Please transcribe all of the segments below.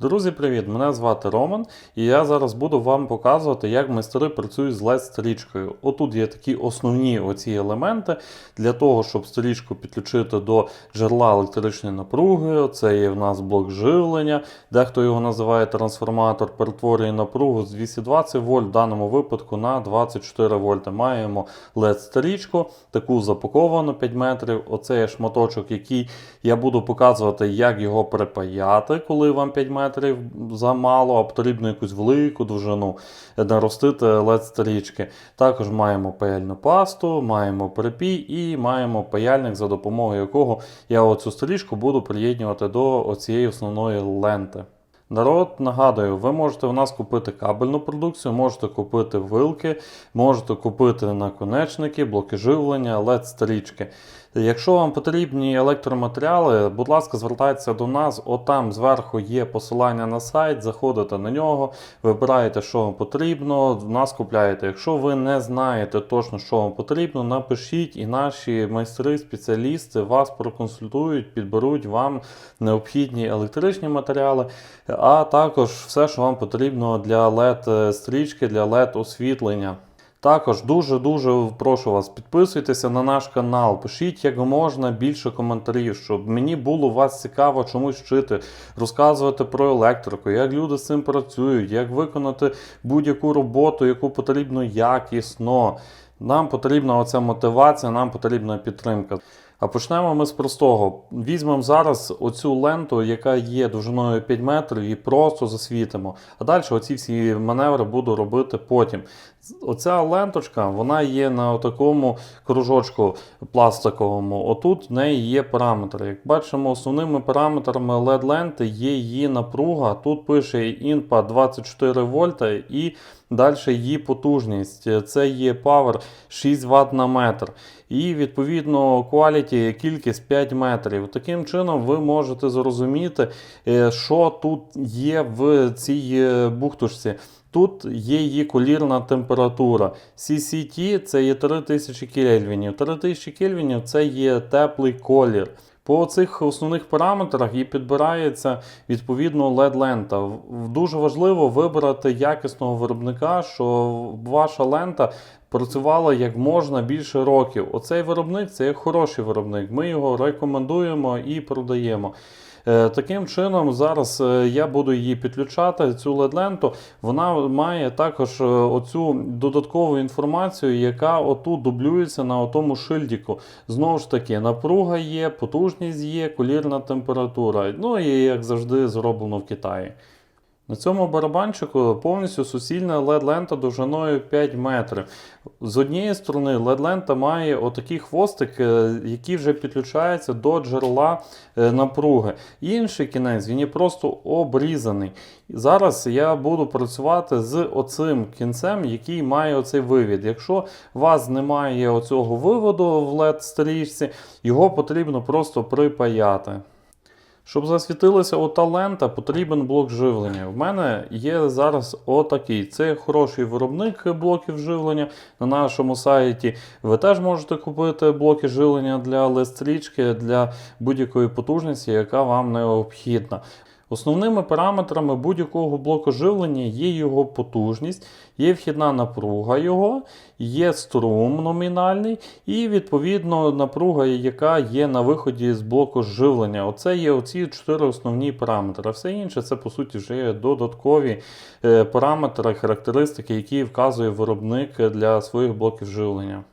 Друзі, привіт! Мене звати Роман, і я зараз буду вам показувати, як майстри працюють з led стрічкою Отут є такі основні оці елементи для того, щоб стрічку підключити до джерела електричної напруги. Це є в нас блок живлення, дехто його називає трансформатор, перетворює напругу з 220 вольт, в даному випадку на 24 вольти. Маємо led стрічку таку запаковану 5 метрів. Оце є шматочок, який я буду показувати, як його припаяти, коли вам 5 метрів замало, а потрібно якусь велику довжину наростити led стрічки. Також маємо паяльну пасту, маємо припій і маємо паяльник, за допомогою якого я оцю стрічку буду приєднувати до цієї основної ленти. Народ, нагадую, ви можете у нас купити кабельну продукцію, можете купити вилки, можете купити наконечники, блоки живлення, LED-стрічки. Якщо вам потрібні електроматеріали, будь ласка, звертайтеся до нас. Отам зверху є посилання на сайт, заходите на нього, вибираєте, що вам потрібно, в нас купляєте. Якщо ви не знаєте точно, що вам потрібно, напишіть, і наші майстри, спеціалісти вас проконсультують, підберуть вам необхідні електричні матеріали, а також все, що вам потрібно для LED-стрічки, для LED-освітлення. Також дуже-дуже прошу вас, підписуйтеся на наш канал, пишіть як можна більше коментарів, щоб мені було вас цікаво чомусь вчити, розказувати про електрику, як люди з цим працюють, як виконати будь-яку роботу, яку потрібно якісно. Нам потрібна оця мотивація, нам потрібна підтримка. А почнемо ми з простого. Візьмемо зараз оцю ленту, яка є довжиною 5 метрів, і просто засвітимо. А далі оці всі маневри буду робити потім. Оця ленточка вона є на такому кружочку пластиковому. Отут в неї є параметри. Як бачимо, основними параметрами LED-ленти є її напруга. Тут пише інпа 24 вольта і далі її потужність. Це є Power 6 Вт на метр. І відповідно quality кількість 5 метрів. Таким чином ви можете зрозуміти, е, що тут є в цій е, бухтушці. Тут є її колірна температура. CCT це є 3000 кельвінів. 3000 кельвінів це є теплий колір. По цих основних параметрах і підбирається відповідно LED-лента. Дуже важливо вибрати якісного виробника, щоб ваша лента працювала як можна більше років. Оцей виробник це є хороший виробник. Ми його рекомендуємо і продаємо. Таким чином, зараз е, я буду її підключати, цю LED-ленту. Вона має також е, оцю додаткову інформацію, яка отут дублюється на тому шильдіку. Знову ж таки, напруга є, потужність є, колірна температура. Ну і як завжди зроблено в Китаї. На цьому барабанчику повністю суцільна LED-лента довжиною 5 метрів. З однієї сторони, LED-лента має отакий хвостик, е, який вже підключається до джерела е, напруги. Інший кінець він є просто обрізаний. Зараз я буду працювати з оцим кінцем, який має оцей вивід. Якщо у вас немає оцього виводу в LED-стрічці, його потрібно просто припаяти. Щоб засвітилася ота лента, потрібен блок живлення. В мене є зараз отакий. Це хороший виробник блоків живлення на нашому сайті. Ви теж можете купити блоки живлення для LED-стрічки, для будь-якої потужності, яка вам необхідна. Основними параметрами будь-якого блоку живлення є його потужність, є вхідна напруга його, є струм номінальний і, відповідно, напруга, яка є на виході з блоку живлення. Оце є оці чотири основні параметри. Все інше це, по суті, вже додаткові е, параметри, характеристики, які вказує виробник для своїх блоків живлення.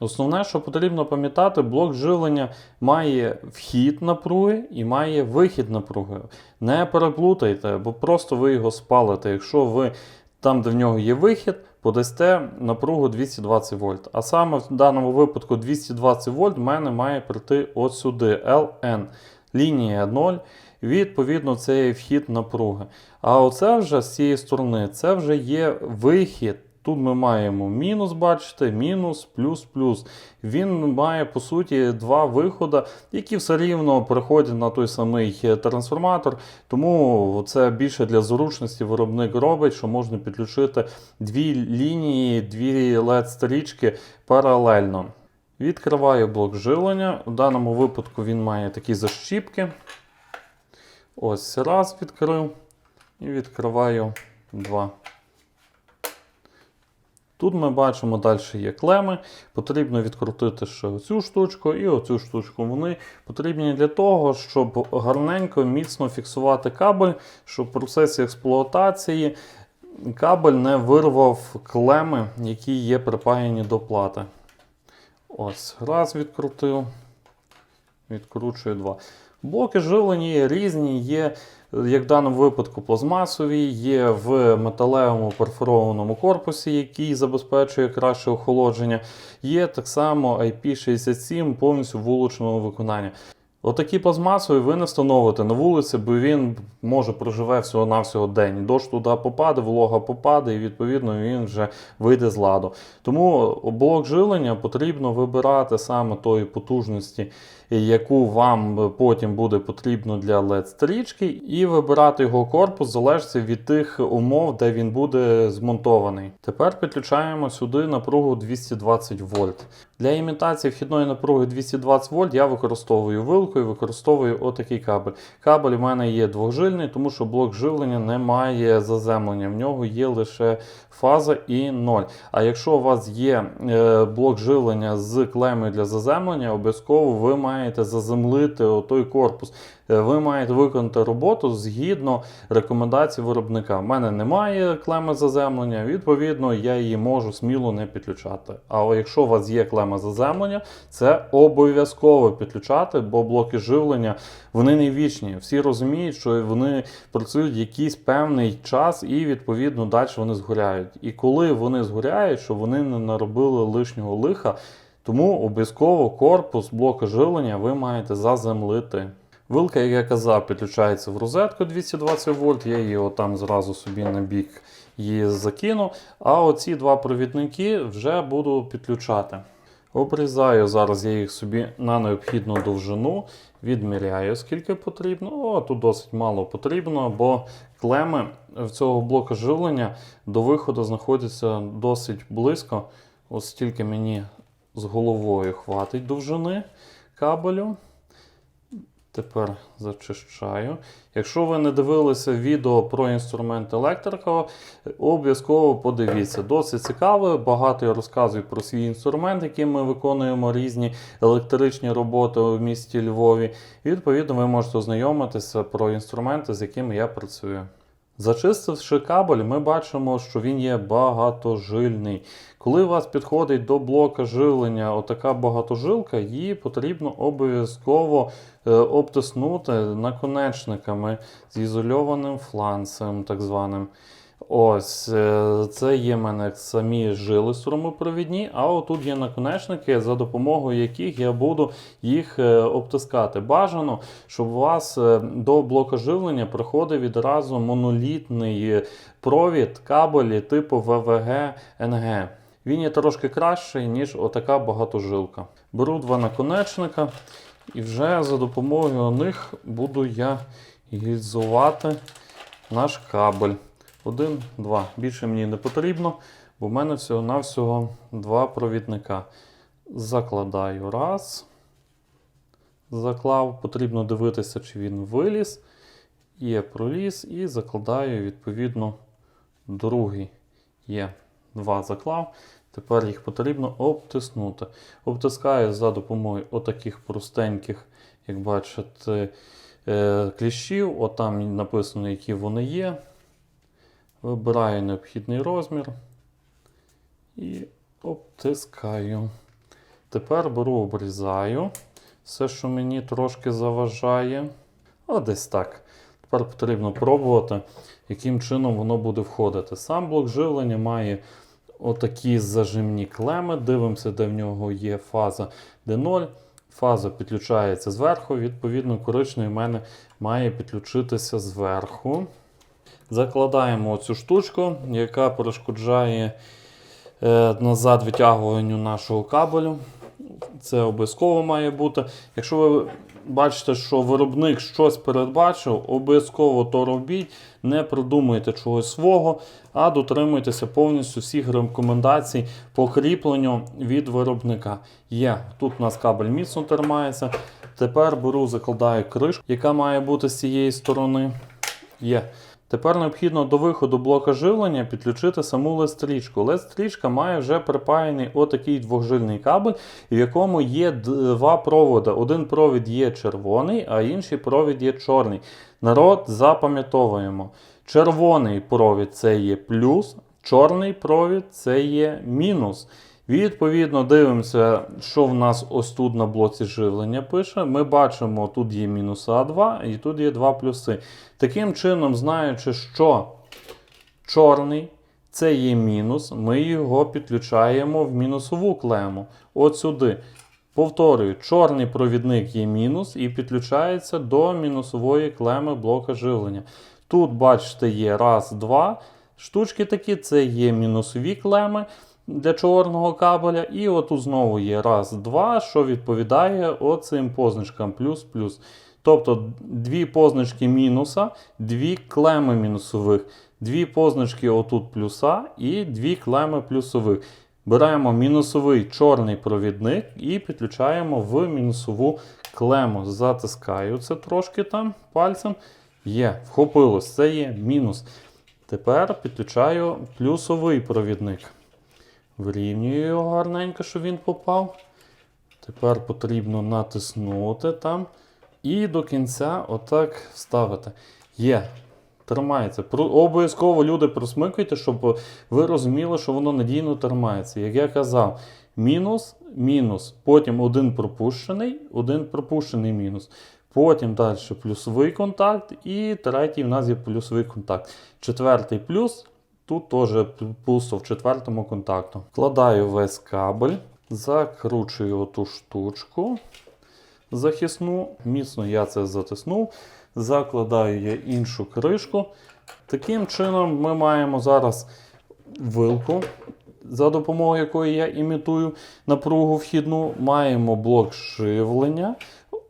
Основне, що потрібно пам'ятати, блок живлення має вхід напруги і має вихід напруги. Не переплутайте, бо просто ви його спалите. Якщо ви там, де в нього є вихід, подасте напругу 220 вольт. А саме в даному випадку 220 вольт в мене має прийти от сюди LN. Лінія 0. Відповідно, це є вхід напруги. А оце вже з цієї сторони, це вже є вихід. Тут ми маємо мінус, бачите, мінус, плюс, плюс. Він має, по суті, два виходи, які все рівно переходять на той самий трансформатор. Тому це більше для зручності виробник робить, що можна підключити дві лінії, дві LED-стрічки паралельно. Відкриваю блок живлення. В даному випадку він має такі защіпки. Ось раз відкрив. і відкриваю два. Тут ми бачимо далі є клеми. Потрібно відкрутити ще оцю штучку і оцю штучку. Вони потрібні для того, щоб гарненько, міцно фіксувати кабель, щоб в процесі експлуатації кабель не вирвав клеми, які є припаяні до плати. Ось, раз відкрутив, відкручую два. Блоки живлення є різні, є, як в даному випадку, плазмасові, є в металевому перфорованому корпусі, який забезпечує краще охолодження. Є так само IP67 повністю в вуличному виконанні. Отакі плазмасові ви не встановите на вулиці, бо він може проживе всього-навсього день. Дощ туди попаде, волога попаде, і відповідно він вже вийде з ладу. Тому блок живлення потрібно вибирати саме тої потужності, яку вам потім буде потрібно для LED-стрічки, і вибирати його корпус залежить від тих умов, де він буде змонтований. Тепер підключаємо сюди напругу 220 вольт. Для імітації вхідної напруги 220 вольт я використовую вилку і використовую отакий кабель. Кабель у мене є двохжильний, тому що блок живлення не має заземлення. В нього є лише фаза і 0. А якщо у вас є е, блок живлення з клемою для заземлення, обов'язково ви маєте заземлити той корпус. Е, Ви маєте виконати роботу згідно рекомендацій виробника. У мене немає клеми заземлення, відповідно, я її можу сміло не підключати. А якщо у вас є клема заземлення, це обов'язково підключати, бо блоки живлення вони не вічні. Всі розуміють, що вони працюють якийсь певний час і відповідно далі вони згоряють. І коли вони згоряють, щоб вони не наробили лишнього лиха, тому обов'язково корпус блока живлення ви маєте заземлити. Вилка, як я казав, підключається в розетку 220 вольт, я її отам зразу собі на бік її закину. А оці два провідники вже буду підключати. Обрізаю зараз я їх собі на необхідну довжину, відміряю, скільки потрібно. О, тут досить мало потрібно, бо клеми в цього блоку живлення до виходу знаходяться досить близько. Ось стільки мені з головою хватить довжини кабелю. Тепер зачищаю. Якщо ви не дивилися відео про інструмент електрика, обов'язково подивіться. Досить цікаво. Багато я розказую про свій інструмент, яким ми виконуємо різні електричні роботи у місті Львові. І відповідно ви можете ознайомитися про інструменти, з якими я працюю. Зачистивши кабель, ми бачимо, що він є багатожильний. Коли у вас підходить до блока живлення отака багатожилка, її потрібно обов'язково е, обтиснути наконечниками з ізольованим фланцем, так званим. Ось, е, це є в мене самі жили струмопровідні, а отут є наконечники, за допомогою яких я буду їх е, обтискати. Бажано, щоб у вас е, до блока живлення приходив відразу монолітний провід кабелі типу ВВГ НГ. Він є трошки кращий, ніж отака багатожилка. Беру два наконечника і вже за допомогою них буду я гільзувати наш кабель. Один, два. Більше мені не потрібно, бо в мене всього-навсього два провідника. Закладаю раз. Заклав. Потрібно дивитися, чи він виліз. Є проліз і закладаю відповідно другий. Є два заклав. Тепер їх потрібно обтиснути. Обтискаю за допомогою отаких простеньких, як бачите, е, кліщів. Отам написано, які вони є. Вибираю необхідний розмір і обтискаю. Тепер беру, обрізаю все, що мені трошки заважає. А десь так. Тепер потрібно пробувати, яким чином воно буде входити. Сам блок живлення має отакі зажимні клеми. Дивимося, де в нього є фаза D0. Фаза підключається зверху, відповідно, коричневий в мене має підключитися зверху. Закладаємо цю штучку, яка перешкоджає е, назад витягуванню нашого кабелю. Це обов'язково має бути. Якщо ви бачите, що виробник щось передбачив, обов'язково то робіть. Не придумуйте чогось свого, а дотримуйтеся повністю всіх рекомендацій по кріпленню від виробника. Є, тут у нас кабель міцно тримається. Тепер беру, закладаю кришку, яка має бути з цієї сторони. Є. Тепер необхідно до виходу блока живлення підключити саму LED-стрічку. LED-стрічка має вже припаяний отакий двохжильний кабель, в якому є два проводи. Один провід є червоний, а інший провід є чорний. Народ запам'ятовуємо. Червоний провід це є плюс, чорний провід це є мінус. Відповідно, дивимося, що в нас ось тут на блоці живлення пише. Ми бачимо, тут є мінус А2 і тут є два плюси. Таким чином, знаючи, що чорний це є мінус, ми його підключаємо в мінусову клему. От сюди. Повторюю, чорний провідник є мінус і підключається до мінусової клеми блока живлення. Тут, бачите, є раз, два штучки такі, це є мінусові клеми для чорного кабеля. І отут знову є раз, два, що відповідає оцим позначкам плюс-плюс. Тобто дві позначки мінуса, дві клеми мінусових, дві позначки отут плюса і дві клеми плюсових. Беремо мінусовий чорний провідник і підключаємо в мінусову клему. Затискаю це трошки там пальцем. Є, вхопилось, це є мінус. Тепер підключаю плюсовий провідник. Вирівнюю його гарненько, щоб він попав. Тепер потрібно натиснути там. І до кінця отак вставити. Є. Тримається. Обов'язково люди просмикуйте, щоб ви розуміли, що воно надійно тримається. Як я казав, мінус, мінус. Потім один пропущений, один пропущений мінус. Потім далі плюсовий контакт, і третій в нас є плюсовий контакт. Четвертий плюс, тут теж пусто в четвертому контакту. Вкладаю весь кабель, закручую оту штучку захисну. Міцно я це затиснув. Закладаю я іншу кришку. Таким чином, ми маємо зараз вилку, за допомогою якої я імітую напругу вхідну. Маємо блок живлення.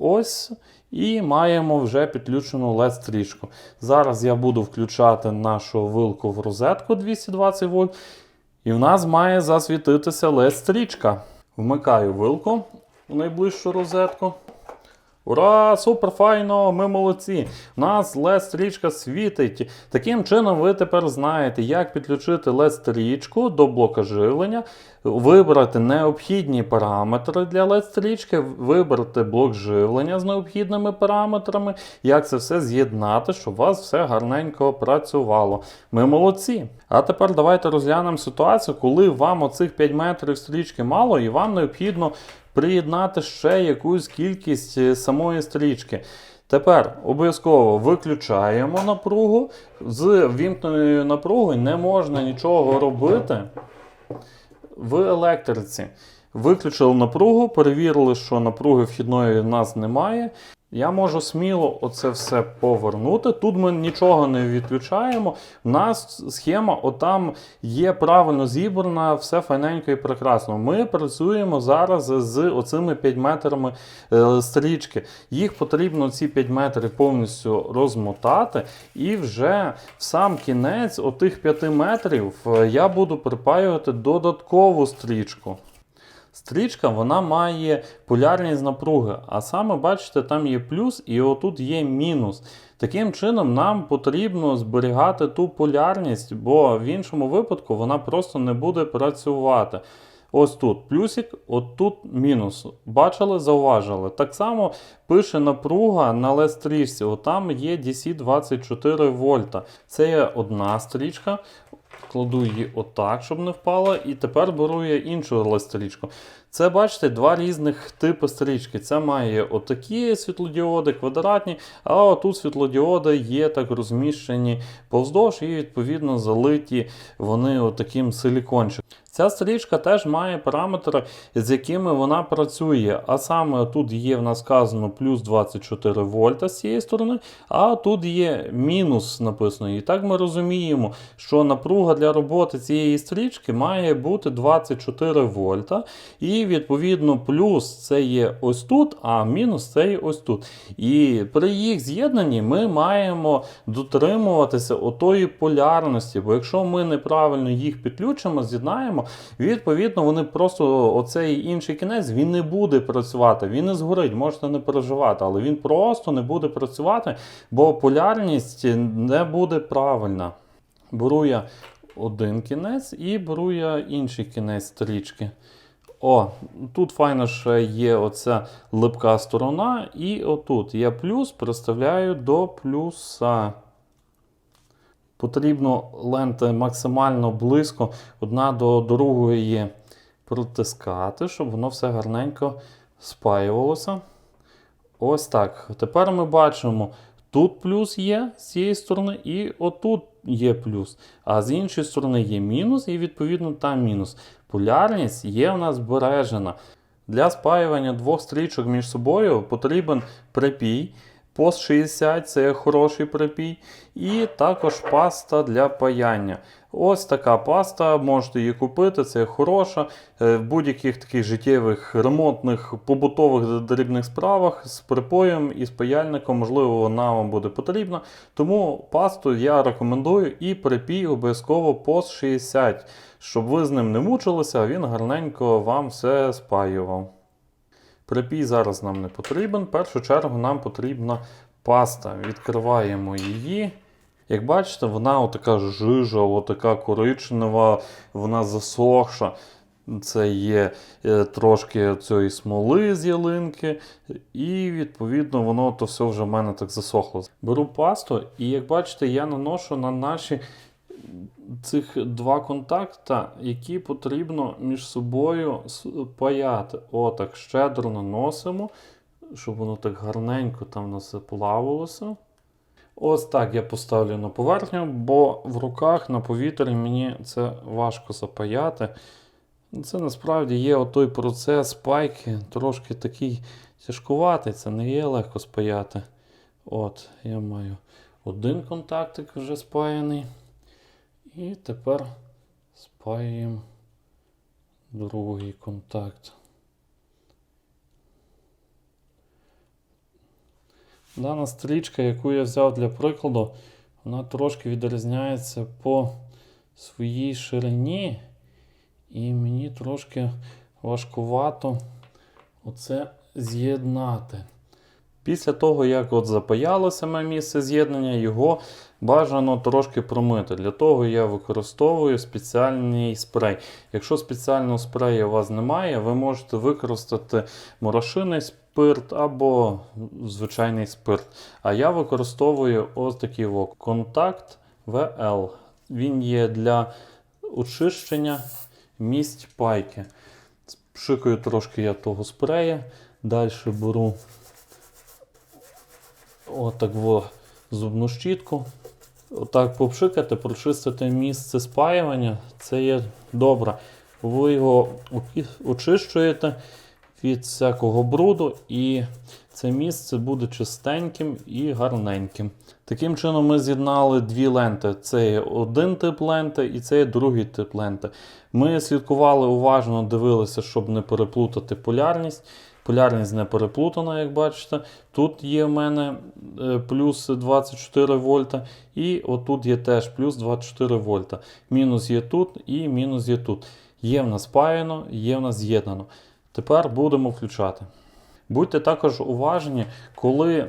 Ось. І маємо вже підключену LED-стрічку. Зараз я буду включати нашу вилку в розетку 220 вольт. І в нас має засвітитися LED-стрічка. Вмикаю вилку в найближчу розетку. Ура! Супер файно! Ми молодці! У нас LED-стрічка світить. Таким чином, ви тепер знаєте, як підключити LED-стрічку до блока живлення, вибрати необхідні параметри для LED-стрічки, вибрати блок живлення з необхідними параметрами, як це все з'єднати, щоб у вас все гарненько працювало. Ми молодці! А тепер давайте розглянемо ситуацію, коли вам оцих 5 метрів стрічки мало, і вам необхідно приєднати ще якусь кількість е, самої стрічки. Тепер обов'язково виключаємо напругу. З вімкненою напругою не можна нічого робити в електриці. Виключили напругу, перевірили, що напруги вхідної в нас немає. Я можу сміло оце все повернути. Тут ми нічого не відключаємо. У нас схема отам є правильно зібрана, все файненько і прекрасно. Ми працюємо зараз з оцими 5 метрами е, стрічки. Їх потрібно ці 5 метрів повністю розмотати. І вже в сам кінець отих 5 метрів е, я буду припаювати додаткову стрічку. Стрічка вона має полярність напруги, а саме, бачите, там є плюс і отут є мінус. Таким чином, нам потрібно зберігати ту полярність, бо в іншому випадку вона просто не буде працювати. Ось тут плюсик, от тут мінус. Бачили, зауважили. Так само пише напруга на LED стрічці. Отам є DC 24 вольта. Це є одна стрічка. Кладу її отак, щоб не впала. І тепер беру я іншу LED-стрічку. Це, бачите, два різних типи стрічки. Це має отакі світлодіоди, квадратні, а отут світлодіоди є так розміщені повздовж і, відповідно, залиті вони отаким силікончиком. Ця стрічка теж має параметри, з якими вона працює. А саме тут є в нас сказано плюс 24 вольта з цієї сторони, а тут є мінус написано. І так ми розуміємо, що напруга для роботи цієї стрічки має бути 24 вольта. І відповідно плюс це є ось тут, а мінус це є ось тут. І при їх з'єднанні ми маємо дотримуватися отої полярності. Бо якщо ми неправильно їх підключимо, з'єднаємо, Відповідно, вони просто оцей інший кінець він не буде працювати, він не згорить, можете не переживати, але він просто не буде працювати, бо полярність не буде правильна. Беру я один кінець і беру я інший кінець стрічки. О, тут файно ще є оця липка сторона, і отут я плюс приставляю до плюса. Потрібно ленти максимально близько одна до другої протискати, щоб воно все гарненько спаювалося. Ось так. Тепер ми бачимо, тут плюс є з цієї сторони, і отут є плюс. А з іншої сторони є мінус, і відповідно там мінус. Полярність є у нас збережена. Для спаювання двох стрічок між собою потрібен припій. Пост 60 це хороший припій. І також паста для паяння. Ось така паста, можете її купити, це хороша. Е, В будь-яких таких життєвих, ремонтних, побутових дрібних справах з припоєм і з паяльником, можливо, вона вам буде потрібна. Тому пасту я рекомендую і припій обов'язково пост 60, щоб ви з ним не мучилися, а він гарненько вам все спаював. Припій зараз нам не потрібен. В першу чергу нам потрібна паста. Відкриваємо її. Як бачите, вона отака жижа, отака коричнева, вона засохша. Це є е, трошки цієї смоли з ялинки, і відповідно воно то все вже в мене так засохло. Беру пасту, і як бачите, я наношу на наші цих два контакта, які потрібно між собою паяти. Отак, щедро наносимо, щоб воно так гарненько там у нас плавалося. Ось так я поставлю на поверхню, бо в руках на повітрі мені це важко запаяти. Це насправді є отой процес спайки, трошки такий тяжкуватий, це не є легко спаяти. От, я маю один контактик вже спаяний. І тепер спаюємо другий контакт. Дана стрічка, яку я взяв для прикладу, вона трошки відрізняється по своїй ширині, і мені трошки важкувато оце з'єднати. Після того, як от запаяло саме місце з'єднання, його бажано трошки промити. Для того я використовую спеціальний спрей. Якщо спеціального спрею у вас немає, ви можете використати морошинний спирт або звичайний спирт. А я використовую ось такий о, контакт VL. Він є для очищення місць пайки. Пшикаю трошки я того спрея. Далі беру отак во зубну щітку. Отак попшикати, прочистити місце спаювання, це є добре. Ви його очищуєте від всякого бруду, і це місце буде чистеньким і гарненьким. Таким чином, ми з'єднали дві ленти. Це є один тип ленти і це є другий тип ленти. Ми слідкували уважно, дивилися, щоб не переплутати полярність. Полярність не переплутана, як бачите. Тут є в мене е, плюс 24 вольта, і отут є теж плюс 24 вольта. Мінус є тут і мінус є тут. Є в нас спаяно, є в нас з'єднано. Тепер будемо включати. Будьте також уважні, коли е,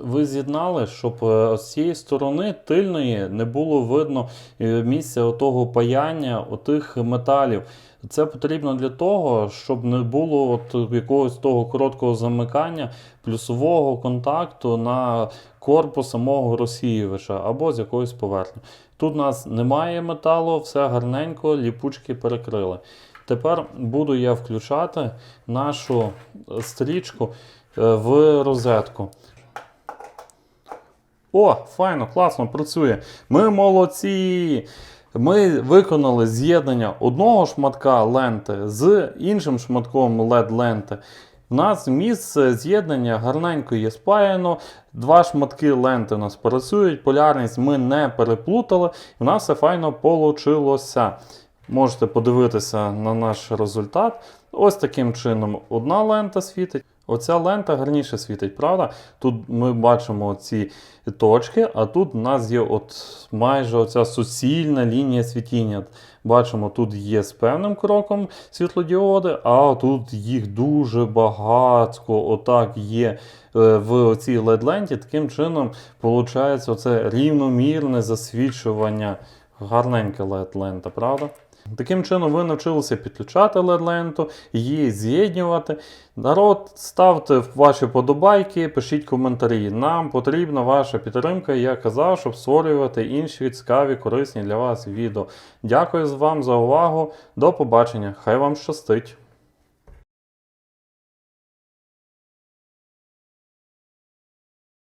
ви з'єднали, щоб е, з цієї сторони тильної не було видно е, місця отого паяння отих металів. Це потрібно для того, щоб не було от якогось того короткого замикання плюсового контакту на корпус самого розсіювача або з якоїсь поверхні. Тут у нас немає металу, все гарненько, ліпучки перекрили. Тепер буду я включати нашу стрічку е, в розетку. О, файно, класно працює. Ми молодці. Ми виконали з'єднання одного шматка ленти з іншим шматком LED-ленти. У нас місце з'єднання гарненько є спаяно. Два шматки ленти у нас працюють, полярність ми не переплутали, у нас все файно вийшло. Можете подивитися на наш результат. Ось таким чином одна лента світить, Оця лента гарніше світить, правда? Тут ми бачимо ці точки, а тут у нас є от майже оця суцільна лінія світіння. Бачимо, тут є з певним кроком світлодіоди, а тут їх дуже багатько отак є е, в цій LED-ленті. Таким чином, виходить, оце рівномірне засвічування. Гарненька LED-лента, правда? Таким чином, ви навчилися підключати LED-ленту, її з'єднювати. Народ, ставте ваші подобайки, пишіть коментарі. Нам потрібна ваша підтримка, я казав, щоб створювати інші цікаві, корисні для вас відео. Дякую вам за увагу. До побачення. Хай вам щастить!